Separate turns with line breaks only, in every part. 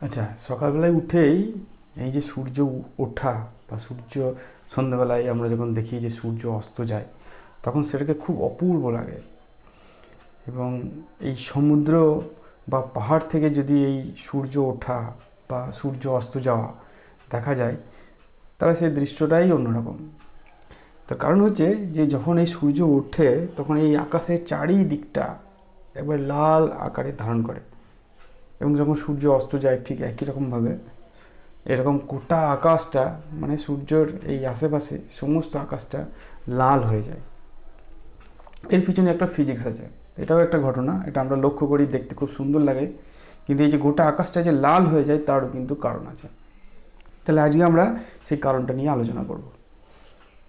আচ্ছা সকালবেলায় উঠেই এই যে সূর্য ওঠা বা সূর্য সন্ধ্যাবেলায় আমরা যখন দেখি যে সূর্য অস্ত যায়, তখন সেটাকে খুব অপূর্ব লাগে। এবং এই সমুদ্র বা পাহাড় থেকে যদি এই সূর্য ওঠা বা সূর্য অস্ত যাওয়া দেখা যায়, তাহলে সেই দৃশ্যটাই অন্যরকম। তার কারণ হচ্ছে যে যখন এই সূর্য ওঠে, তখন এই আকাশের চারিদিকটা একবার লাল আকারে ধারণ করে। এবং যখন সূর্য অস্ত যায় ঠিক একই রকমভাবে, এরকম গোটা আকাশটা মানে সূর্যর এই আশেপাশে সমস্ত আকাশটা লাল হয়ে যায়। এর পিছনে একটা ফিজিক্স আছে, এটাও একটা ঘটনা, এটা আমরা লক্ষ্য করি, দেখতে খুব সুন্দর লাগে। কিন্তু এই যে গোটা আকাশটা যে লাল হয়ে যায়, তারও কিন্তু কারণ আছে। তাহলে আজকে আমরা সেই কারণটা নিয়ে আলোচনা করব।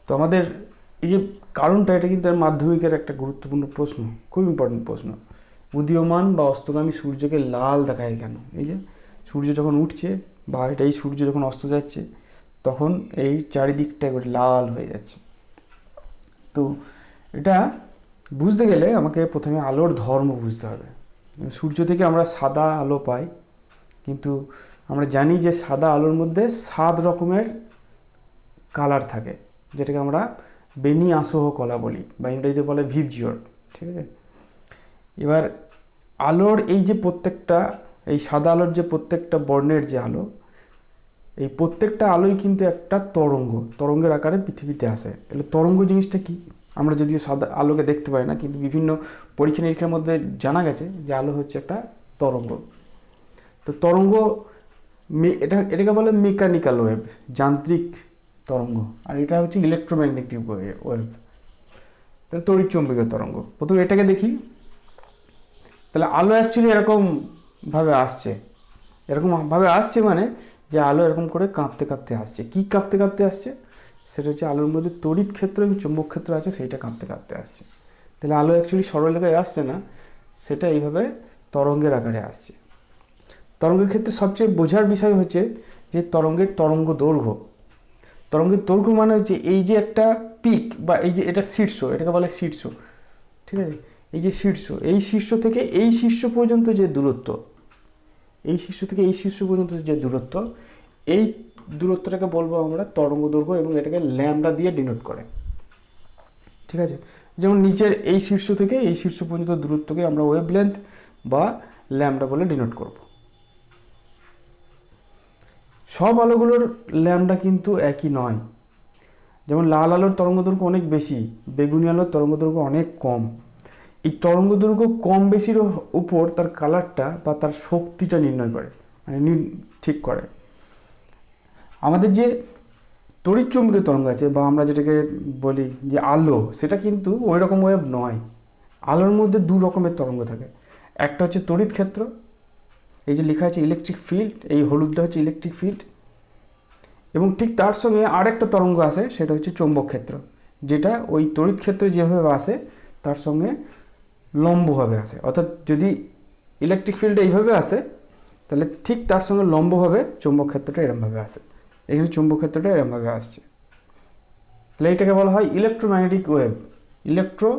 তো আমাদের এই যে কারণটা, এটা কিন্তু মাধ্যমিকের একটা গুরুত্বপূর্ণ প্রশ্ন, খুব ইম্পর্টেন্ট প্রশ্ন। উদীয়মান বা অস্তগামী সূর্যকে লাল দেখায় কেন? এই যে সূর্য যখন উঠছে বা এটা এই সূর্য যখন অস্ত যাচ্ছে, তখন এই চারিদিকটা একবার লাল হয়ে যাচ্ছে। তো এটা বুঝতে গেলে আমাকে প্রথমে আলোর ধর্ম বুঝতে হবে। সূর্য থেকে আমরা সাদা আলো পাই, কিন্তু আমরা জানি যে সাদা আলোর মধ্যে সাত রকমের কালার থাকে, যেটাকে আমরা বেনি আসহ কলা বলি, বা ইংরেজিতে বলে ভিপজিওর ঠিক আছে? এবার আলোর এই যে প্রত্যেকটা, এই সাদা আলোর যে প্রত্যেকটা বর্ণের যে আলো, এই প্রত্যেকটা আলোই কিন্তু একটা তরঙ্গ, তরঙ্গের আকারে পৃথিবীতে আসে। এগুলো তরঙ্গ জিনিসটা কি? আমরা যদিও সাদা আলোকে দেখতে পাই না, কিন্তু বিভিন্ন পরীক্ষা নিরীক্ষার মধ্যে জানা গেছে যে আলো হচ্ছে একটা তরঙ্গ। তো তরঙ্গ এটা, এটাকে বলে মেকানিক্যাল ওয়েভ, যান্ত্রিক তরঙ্গ, আর এটা হচ্ছে ইলেকট্রোম্যাগনেটিক ওয়েভ। তাহলে তরঙ্গ। প্রথমে এটাকে দেখি। তাহলে আলো অ্যাকচুয়ালি এরকম ভাবে আসছে। এরকম ভাবে আসছে মানে যে আলো এরকম করে কাঁপতে কাঁপতে আসছে। কি কাঁপতে কাঁপতে আসছে? সেটা হচ্ছে আলোর মধ্যে তড়িৎ ক্ষেত্র এবং চুম্বক ক্ষেত্র আছে, সেইটা কাঁপতে কাঁপতে আসছে। তাহলে আলো অ্যাকচুয়ালি সরলরেখায় আসছে না, সেটা এইভাবে তরঙ্গের আকারে আসছে। তরঙ্গের ক্ষেত্রে সবচেয়ে বোঝার বিষয় হচ্ছে যে তরঙ্গের তরঙ্গ দৈর্ঘ্য। তরঙ্গের দৈর্ঘ্য মানে হচ্ছে এই যে একটা পিক বা এই যে এটা শীর্ষ, এটাকে বলে শীর্ষ। ঠিক আছে? এই যে শীর্ষ, এই শীর্ষ থেকে এই শীর্ষ পর্যন্ত যে দূরত্ব, এই শীর্ষ থেকে এই শীর্ষ পর্যন্ত যে দূরত্ব, এই দূরত্বটাকে বলব আমরা তরঙ্গ দৈর্ঘ্য এবং এটাকে ল্যামডা দিয়ে ডিনোট করে। ঠিক আছে? যেমন নিচের এই শীর্ষ থেকে এই শীর্ষ পর্যন্ত দূরত্বকে আমরা ওয়েভ লেন্থ বা ল্যামডা বলে ডিনোট করব। সব আলোগুলোর ল্যামডা কিন্তু একই নয়। যেমন লাল আলোর তরঙ্গ দৈর্ঘ্য অনেক বেশি, বেগুনি আলোর তরঙ্গ দৈর্ঘ্য অনেক কম। এই তরঙ্গ দৈর্ঘ্য কম বেশির উপর তার কালারটা বা তার শক্তিটা নির্ণয় করে মানে ঠিক করে। আমাদের যে তড়িৎচুম্বকীয় তরঙ্গ আছে বা আমরা যেটাকে বলি যে আলো, সেটা কিন্তু ওই রকম ওয়েভ নয়। আলোর মধ্যে দু রকমের তরঙ্গ থাকে। একটা হচ্ছে তড়িৎ ক্ষেত্র, এই যে লেখা আছে ইলেকট্রিক ফিল্ড এই হলুদটা হচ্ছে ইলেকট্রিক ফিল্ড এবং ঠিক তার সঙ্গে আরেকটা তরঙ্গ আসে সেটা হচ্ছে চৌম্বক ক্ষেত্র, যেটা ওই তড়িৎ ক্ষেত্রে যেভাবে আসে, তার সঙ্গে লম্বভাবে আসে অর্থাৎ যদি ইলেকট্রিক ফিল্ড এইভাবে আসে তাহলে ঠিক তার সঙ্গে লম্বভাবে চৌম্বক ক্ষেত্রটা এরমভাবে আসে এখানে চৌম্বক ক্ষেত্রটা এরমভাবে আসছে। তাহলে এটাকে বলা হয় ইলেকট্রোম্যাগনেটিক ওয়েভ ইলেকট্রো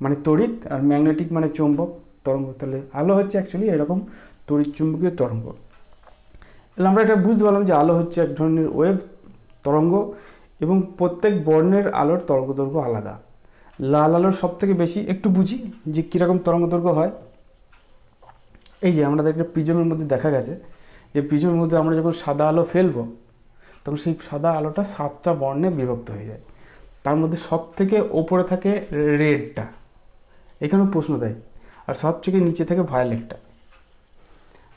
মানে তড়িৎ আর ম্যাগনেটিক মানে চৌম্বক তরঙ্গ। তাহলে আলো হচ্ছে অ্যাকচুয়ালি এরকম তড়িৎ চুম্বকীয় তরঙ্গ। তাহলে আমরা এটা বুঝতে পারলাম যে আলো হচ্ছে এক ধরনের ওয়েভ তরঙ্গ এবং প্রত্যেক বর্ণের আলোর তরঙ্গ দৈর্ঘ্য আলাদা। লাল আলোর সব থেকে বেশি একটু বুঝি যে কীরকম তরঙ্গ দৈর্ঘ্য হয়। এই যে আমাদের একটা প্রিজমের মধ্যে দেখা গেছে যে প্রিজমের মধ্যে আমরা যখন সাদা আলো ফেলব, তখন সেই সাদা আলোটা সাতটা বর্ণে বিভক্ত হয়ে যায়। তার মধ্যে সব থেকে ওপরে থাকে রেডটা। এখানেও প্রশ্ন দেয় আর সব থেকে নিচে থাকে ভায়োলেটটা।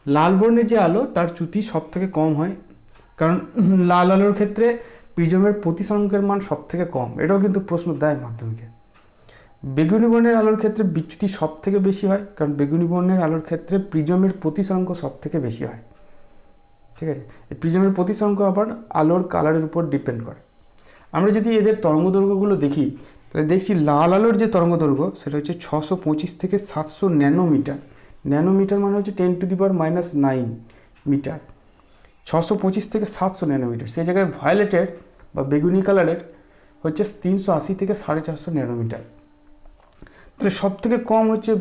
লাল বর্ণের যে আলো, তার চ্যুতি সব থেকে কম হয়। কারণ লাল আলোর ক্ষেত্রে প্রিজমের প্রতিসংখ্যের মান সব থেকে কম। এটাও কিন্তু প্রশ্ন দেয় মাধ্যমিকে। বেগুনি বর্ণের আলোর ক্ষেত্রে বিচ্যুতি সব থেকে বেশি হয়, কারণ বেগুনি বর্ণের আলোর ক্ষেত্রে প্রিজমের প্রতিসংখ্য সব থেকে বেশি হয়। ঠিক আছে? এই প্রিজমের প্রতিসংখ্য আবার আলোর কালারের উপর ডিপেন্ড করে। আমরা যদি এদের তরঙ্গ দৈর্ঘ্যগুলো দেখি, তাহলে দেখছি লাল আলোর যে তরঙ্গ দৈর্ঘ্য সেটা হচ্ছে ছশো পঁচিশ থেকে সাতশো ন্যানোমিটার। ন্যানোমিটার মানে হচ্ছে ten to the power minus nine metre. ছশো পঁচিশ থেকে সাতশো ন্যানোমিটার। সেই জায়গায় ভায়োলেটের বা বেগুনি কালারের হচ্ছে তিনশো আশি থেকে সাড়ে চারশো ন্যানোমিটার। তাহলে সব থেকে কম হচ্ছে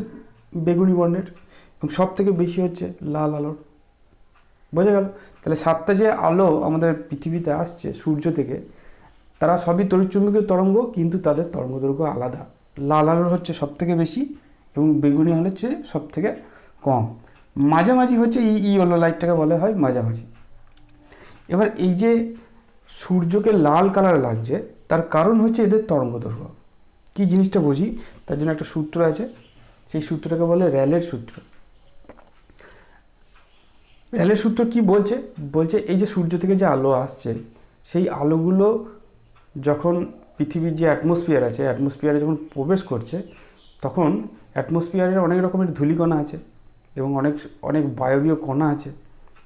বেগুনি বর্ণের এবং সব থেকে বেশি হচ্ছে লাল আলোর। বোঝা গেল? তাহলে সাতটা যে আলো আমাদের পৃথিবীতে আসছে, সূর্য থেকে, তারা সবই তড়িৎচুম্বকীয় তরঙ্গ, কিন্তু তাদের তরঙ্গ দৈর্ঘ্য আলাদা। লাল আলোর হচ্ছে সব থেকে বেশি এবং বেগুনি আলো হচ্ছে সব থেকে কম। মাঝামাঝি হচ্ছে এই ই আলো লাইটটাকে বলা হয় মাঝামাঝি। এবার এই যে সূর্যকে লাল কালার লাগছে, তার কারণ হচ্ছে এদের তরঙ্গ দৈর্ঘ্য কী জিনিসটা বুঝি? তার জন্য একটা সূত্র আছে। সেই সূত্রটাকে বলে র্যালের সূত্র। র্যালের সূত্র কি বলছে? বলছে এই যে সূর্য থেকে যে আলো আসছে, সেই আলোগুলো যখন পৃথিবীর যে অ্যাটমসফিয়ার আছে অ্যাটমসফিয়ারে যখন প্রবেশ করছে, তখন অ্যাটমসফিয়ারের অনেক রকমের ধূলিকণা আছে এবং অনেক অনেক বায়বীয় কণা আছে,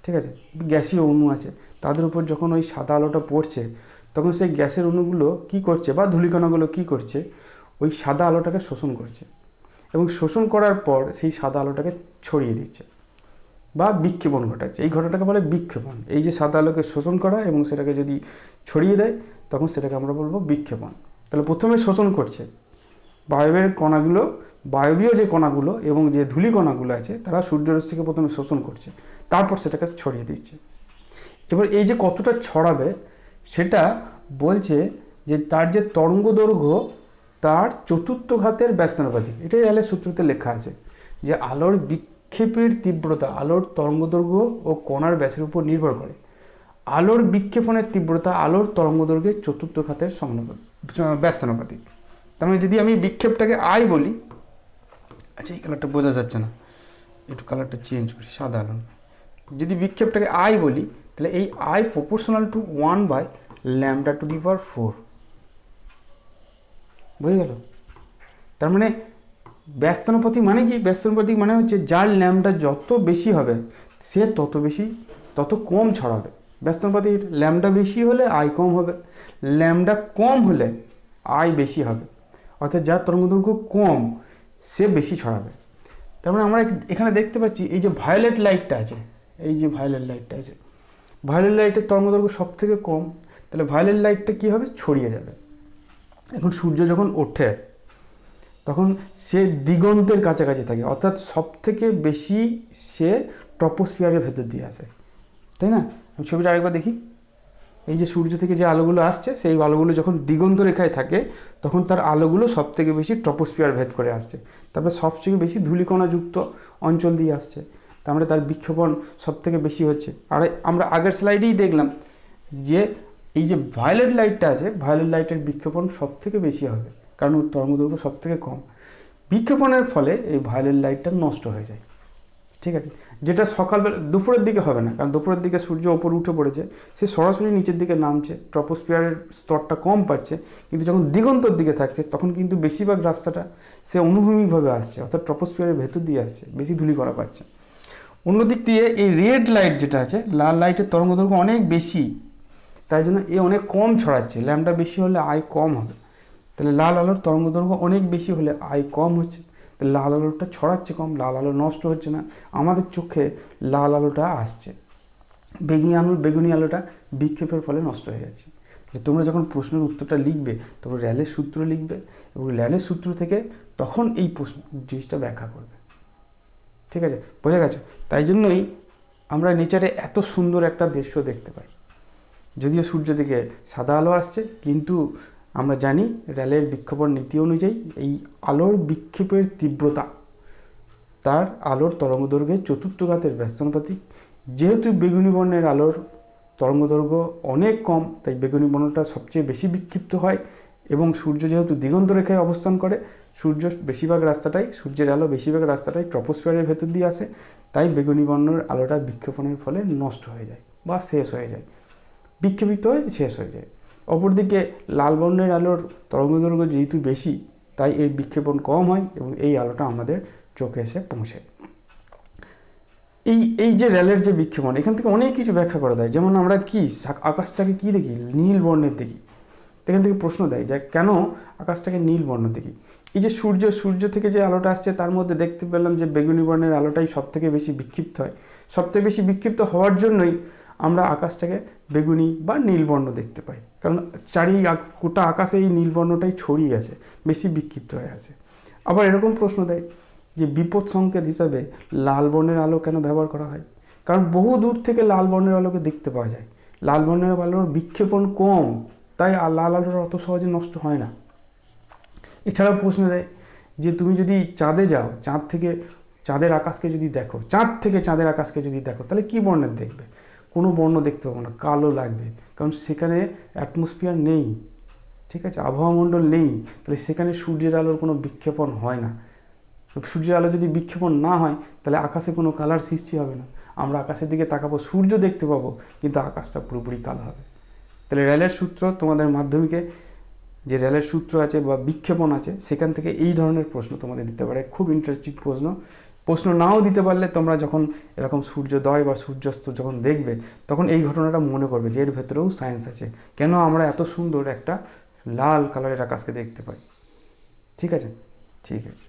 ঠিক আছে? গ্যাসীয় অণু আছে। তাদের উপর যখন ওই সাদা আলোটা পড়ছে, তখন সেই গ্যাসের অণুগুলো কি করছে বা ধূলিকণাগুলো কি করছে ওই সাদা আলোটাকে শোষণ করছে এবং শোষণ করার পর সেই সাদা আলোটাকে ছড়িয়ে দিচ্ছে বা বিক্ষেপণ ঘটাচ্ছে। এই ঘটনাটাকে বলে বিক্ষেপণ। এই যে সাদা আলোকে শোষণ করা এবং সেটাকে যদি ছড়িয়ে দেয়, তখন সেটাকে আমরা বলব বিক্ষেপণ। তাহলে প্রথমে শোষণ করছে। বায়বের কণাগুলো, বায়বীয় যে কণাগুলো এবং যে ধূলি কণাগুলো আছে, তারা সূর্যরশ্মিকে প্রথমে শোষণ করছে, তারপর সেটাকে ছড়িয়ে দিচ্ছে। এবার এই যে কতটা ছড়াবে, সেটা বলছে যে তার যে তরঙ্গ দৈর্ঘ্য তার চতুর্থ ঘাতের ব্যস্তানুপাতিক। এটাই রেলের সূত্রতে লেখা আছে যে আলোর বিক্ষেপের তীব্রতা, আলোর তরঙ্গদৈর্ঘ্য ও কণার ব্যাসের উপর নির্ভর করে। আলোর বিক্ষেপণের তীব্রতা আলোর তরঙ্গদৈর্ঘ্যের চতুর্থ ঘাতের সমানুপাতিক ব্যস্তানুপাতিক। তার মানে যদি আমি বিক্ষেপটাকে আই বলি আচ্ছা এই কালারটা বোঝা যাচ্ছে না। একটু কালারটা চেঞ্জ করি, সাদা আলো যদি বিক্ষেপটাকে আই বলি, তাহলে এই I proportional to one by lambda to the power four বুঝে গেল তার মানে ব্যস্তানুপাতিক মানে কি? ব্যস্তানুপাতিক মানে হচ্ছে যার ল্যামটা যত বেশি হবে, সে তত বেশি, তত কম ছড়াবে ব্যস্তানুপাতিক ল্যামটা বেশি হলে আয় কম হবে ল্যামটা কম হলে আয় বেশি হবে। অর্থাৎ যার তরঙ্গদৈর্ঘ্য কম, সে বেশি ছড়াবে তার মানে আমরা এখানে দেখতে পাচ্ছি এই যে ভায়োলেট লাইটটা আছে, এই যে ভায়োলেট লাইটটা আছে। ভায়োলেট লাইটের তরঙ্গদৈর্ঘ্য সব থেকে কম, তাহলে ভায়োলেট লাইটটা কী হবে? ছড়িয়ে যাবে। এখন সূর্য যখন ওঠে, তখন সে দিগন্তের কাছাকাছি থাকে। অর্থাৎ সব থেকে বেশি সে ট্রপোস্ফিয়ারের ভেতর দিয়ে আসে। তাই না? আমি ছবিটা আরেকবার দেখি। এই যে সূর্য থেকে যে আলোগুলো আসছে, সেই আলোগুলো যখন দিগন্ত রেখায় থাকে, তখন তার আলোগুলো সব থেকে বেশি ট্রপোস্ফিয়ার ভেদ করে আসছে। তারপরে সবথেকে বেশি ধূলিকণাযুক্ত অঞ্চল দিয়ে আসছে। তার মানে তার বিক্ষেপণ সব থেকে বেশি হচ্ছে। আর আমরা আগের স্লাইডেই দেখলাম যে এই যে ভায়োলেট লাইটটা আছে ভায়োলেট লাইটের বিক্ষেপণ সব থেকে বেশি হবে, কারণ ওর তরঙ্গদৈর্ঘ্য সব থেকে কম। বিক্ষেপণের ফলে এই ভায়োলেট লাইটটা নষ্ট হয়ে যায়, ঠিক আছে? যেটা সকালবেলা, দুপুরের দিকে হবে না, কারণ দুপুরের দিকে সূর্য ওপর উঠে পড়েছে, সে সরাসরি নিচের দিকে নামছে ট্রপোস্ফিয়ারের স্তরটা কম পাচ্ছে, কিন্তু যখন দিগন্তর দিকে থাকছে, তখন কিন্তু বেশিরভাগ রাস্তাটা সে অনুভূমিকভাবে আসছে, অর্থাৎ ট্রপোস্ফিয়ারের ভেতর দিয়ে আসছে, বেশি ধুলি করা পাচ্ছে। অন্যদিক দিয়ে এই রেড লাইট যেটা আছে, লাল লাইটের তরঙ্গদৈর্ঘ্য অনেক বেশি তাই জন্য এ অনেক কম ছড়াচ্ছে ল্যাম্পটা বেশি হলে আয় কম হবে। তাহলে লাল আলোর তরঙ্গদৈর্ঘ্য অনেক বেশি হলে আয় কম হচ্ছে। লাল আলোটা ছড়াচ্ছে কম, লাল আলো নষ্ট হচ্ছে না। আমাদের চোখে লাল আলোটা আসছে। বেগুনি আলো, বেগুনি আলোটা বিক্ষেপের ফলে নষ্ট হয়ে যাচ্ছে। তাহলে তোমরা যখন প্রশ্নের উত্তরটা লিখবে তখন র্যালের সূত্র লিখবে এবং র্যালের সূত্র থেকে তখন এই প্রশ্ন, জিনিসটা ব্যাখ্যা করবে। ঠিক আছে? বোঝা গেছে? তাই জন্যই আমরা নেচারে এত সুন্দর একটা দৃশ্য দেখতে পাই। যদিও সূর্য থেকে সাদা আলো আসছে, কিন্তু আমরা জানি র্যালের বিক্ষেপণ নীতি অনুযায়ী এই আলোর বিক্ষেপের তীব্রতা, তার আলোর তরঙ্গদৈর্ঘ্যের চতুর্থ ঘাতের ব্যস্তানুপাতিক। যেহেতু বেগুনি বর্ণের আলোর তরঙ্গদৈর্ঘ্য অনেক কম, তাই বেগুনি বর্ণটা সবচেয়ে বেশি বিক্ষিপ্ত হয় এবং সূর্য যেহেতু দিগন্ত রেখায় অবস্থান করে, সূর্য বেশিরভাগ রাস্তাটাই, সূর্যের আলো বেশিরভাগ রাস্তাটাই ট্রপোস্ফিয়ারের ভেতর দিয়ে আসে, তাই বেগুনি বর্ণের আলোটা বিক্ষেপণের ফলে নষ্ট হয়ে যায় বা শেষ হয়ে যায়। বিক্ষেপিত হয়ে শেষ হয়ে যায়। অপরদিকে লাল বর্ণের আলোর তরঙ্গদৈর্ঘ্য যেহেতু বেশি, তাই এর বিক্ষেপণ কম হয় এবং এই আলোটা আমাদের চোখে এসে পৌঁছে। এই এই যে রেলের যে বিক্ষেপণ, এখান থেকে অনেক কিছু ব্যাখ্যা করা দেয় যেমন আমরা কি আকাশটাকে কি দেখি? নীল বর্ণের দেখি। এখান থেকে প্রশ্ন দেয় যে কেন আকাশটাকে নীল বর্ণ দেখি? এই যে সূর্য সূর্য থেকে যে আলোটা আসছে, তার মধ্যে দেখতে পেলাম যে বেগুনি বর্ণের আলোটাই সব থেকে বেশি বিক্ষিপ্ত হয়। সব থেকে বেশি বিক্ষিপ্ত হওয়ার জন্যই আমরা আকাশটাকে বেগুনি বা নীলবর্ণ দেখতে পাই। কারণ চারি গোটা আকাশে এই নীলবর্ণটাই ছড়িয়ে আছে, বেশি বিক্ষিপ্ত হয়ে আছে। আবার এরকম প্রশ্ন দেয় যে বিপদ সংকেত হিসাবে লাল বর্ণের আলো কেন ব্যবহার করা হয়? কারণ বহু দূর থেকে লাল বর্ণের আলোকে দেখতে পাওয়া যায়। লাল বর্ণের আলোর বিক্ষেপণ কম, তাই লাল আলোটা অত সহজে নষ্ট হয় না। এছাড়াও প্রশ্ন দেয় যে তুমি যদি চাঁদে যাও, চাঁদ থেকে চাঁদের আকাশকে যদি দেখো, চাঁদ থেকে চাঁদের আকাশকে যদি দেখো, তাহলে কী বর্ণের দেখবে? কোনো বর্ণ দেখতে পাবো না, কালো লাগবে। কারণ সেখানে অ্যাটমসফিয়ার নেই, ঠিক আছে? আবহাওয়া মণ্ডল নেই, তাহলে সেখানে সূর্যের আলোর কোনো বিক্ষেপণ হয় না। সূর্যের আলো যদি বিক্ষেপণ না হয়, তাহলে আকাশে কোনো কালার সৃষ্টি হবে না। আমরা আকাশের দিকে তাকাবো, সূর্য দেখতে পাবো, কিন্তু আকাশটা পুরোপুরি কালো হবে। তাহলে রেলের সূত্র তোমাদের মাধ্যমিকে, যে রেলের সূত্র আছে বা বিক্ষেপণ আছে, সেখান থেকে এই ধরনের প্রশ্ন তোমাদের দিতে পারে। খুব ইন্টারেস্টিং প্রশ্ন। প্রশ্ন নাও দিতে পারলে তোমরা যখন এরকম সূর্যোদয় বা সূর্যাস্ত যখন দেখবে, তখন এই ঘটনাটা মনে করবে যে এর ভেতরেও সায়েন্স আছে। কেন আমরা এত সুন্দর একটা লাল কালারের আকাশকে দেখতে পাই? ঠিক আছে? ঠিক আছে।